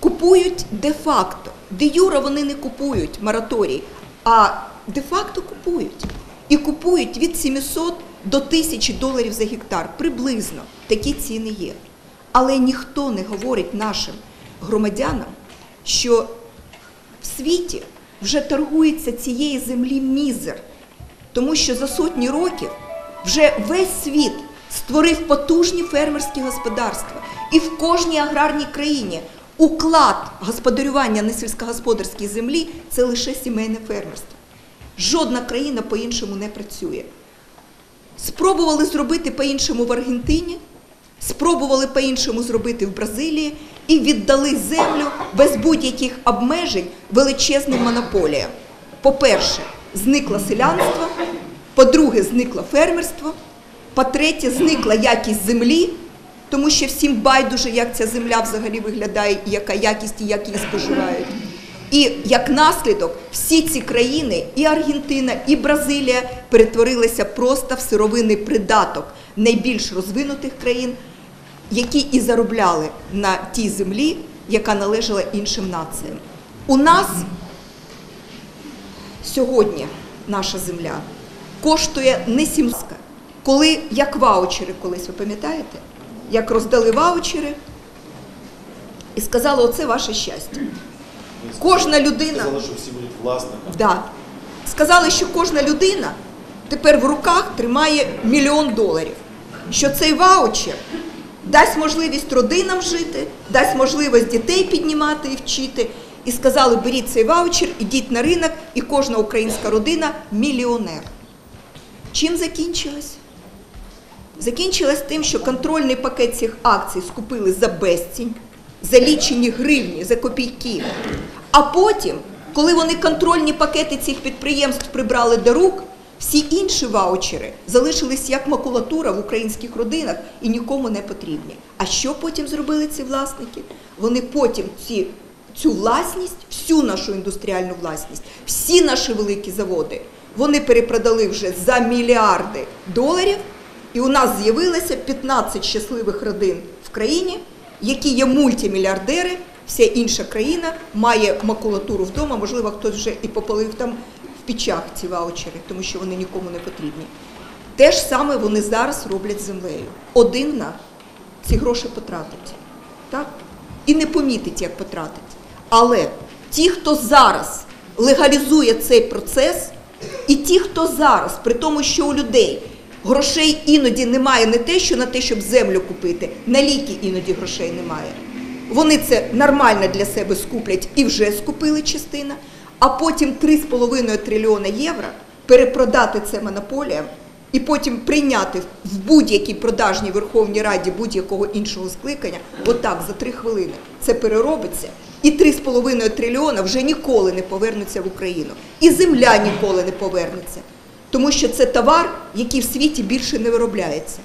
купують де-факто. Де-юра вони не купують мораторій, а де-факто купують. І купують від 700 до 1000 доларів за гектар. Приблизно такі ціни є. Але ніхто не говорить нашим громадянам, що в світі вже торгується цієї землі мізер. Тому що за сотні років вже весь світ створив потужні фермерські господарства. І в кожній аграрній країні уклад господарювання на сільськогосподарській землі це лише сімейне фермерство. Жодна країна по-іншому не працює. Спробували зробити по-іншому в Аргентині, спробували по-іншому зробити в Бразилії і віддали землю без будь-яких обмежень величезним монополіям. По-перше, зникло селянство, по-друге, зникло фермерство, по-третє, зникла якість землі, тому що всім байдуже, як ця земля взагалі виглядає, яка якість і як її споживають. І як наслідок всі ці країни, і Аргентина, і Бразилія перетворилися просто в сировинний придаток найбільш розвинутих країн, які і заробляли на тій землі, яка належала іншим націям. У нас сьогодні наша земля коштує не сімська. Коли як ваучери колись, ви пам'ятаєте? Як роздали ваучери і сказали, оце ваше щастя. Кожна людина. Сказали, що всі будуть власниками. Да. Сказали, що кожна людина тепер в руках тримає мільйон доларів. Що цей ваучер дасть можливість родинам жити, дасть можливість дітей піднімати і вчити. І сказали, беріть цей ваучер, ідіть на ринок, і кожна українська родина мільйонер. Чим закінчилось? Закінчилось тим, що контрольний пакет цих акцій скупили за безцінь, за лічені гривні, за копійки. А потім, коли вони контрольні пакети цих підприємств прибрали до рук, всі інші ваучери залишились як макулатура в українських родинах і нікому не потрібні. А що потім зробили ці власники? Вони потім ці, цю власність, всю нашу індустріальну власність, всі наші великі заводи, вони перепродали вже за мільярди доларів. І у нас з'явилося 15 щасливих родин в країні, які є мультимільярдери. Вся інша країна має макулатуру вдома, можливо, хтось вже і попалив там в печах ці ваучери, тому що вони нікому не потрібні. Те ж саме вони зараз роблять з землею. Один на ці гроші потратить. Так? І не помітить, як потратить. Але ті, хто зараз легалізує цей процес, і ті, хто зараз, при тому, що у людей грошей іноді немає не те, що на те, щоб землю купити, на ліки іноді грошей немає. Вони це нормально для себе скуплять і вже скупили частина, а потім 3,5 трильйона євро перепродати це монополіям і потім прийняти в будь-якій продажній Верховній Раді будь-якого іншого скликання, отак за три хвилини це переробиться. І 3,5 трильйона вже ніколи не повернуться в Україну. І земля ніколи не повернеться. Тому що це товар, який в світі більше не виробляється.